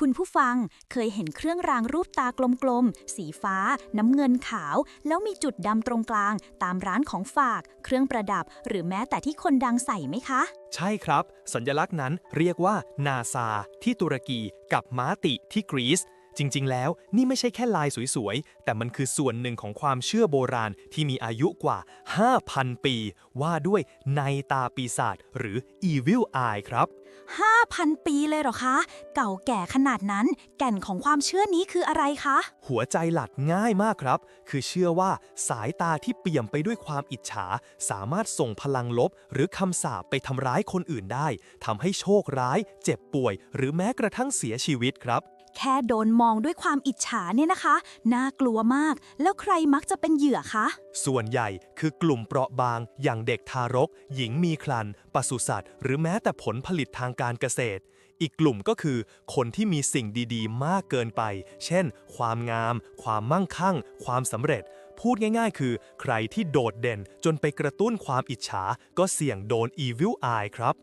คุณผู้ฟังเคยเห็นเครื่องรางรูปตากลมๆ สีฟ้า น้ำเงินขาว แล้วมีจุดดำตรงกลาง ตามร้านของฝาก เครื่องประดับ หรือแม้แต่ที่คนดังใส่ไหมคะ ใช่ครับ สัญลักษณ์นั้นเรียกว่านาซาที่ตุรกีกับมาติที่กรีซ จริง ๆ แล้วนี่ไม่ใช่แค่ลายสวย ๆ แต่มันคือส่วนหนึ่งของความเชื่อโบราณที่มีอายุกว่า 5,000 ปี ว่าด้วยในตาปีศาจหรือ Evil Eye ครับ 5,000 ปีเลยเหรอคะ เก่าแก่ขนาดนั้น แก่นของความเชื่อนี้คืออะไรคะ หัวใจหลักง่ายมากครับ คือเชื่อว่าสายตาที่เปี่ยมไปด้วยความอิจฉา สามารถส่งพลังลบ หรือคำสาปไปทำร้ายคนอื่นได้ทำให้โชคร้าย เจ็บป่วย หรือแม้กระทั่งเสียชีวิตครับ แค่โดนมองด้วยความอิจฉาเนี่ยนะคะ น่ากลัวมาก แล้วใครมักจะเป็นเหยื่อคะ ส่วนใหญ่คือกลุ่มเปราะบาง อย่างเด็กทารก หญิงมีครรภ์ปศุสัตว์ หรือแม้แต่ผลผลิตทางการเกษตร อีกกลุ่มก็คือ คนที่มีสิ่งดีๆ มากเกินไป เช่น ความงาม ความมั่งคั่ง ความสำเร็จ พูดง่ายๆ คือ ใครที่โดดเด่นจนไปกระตุ้นความอิจฉา ก็เสี่ยงโดน Evil Eye ครับ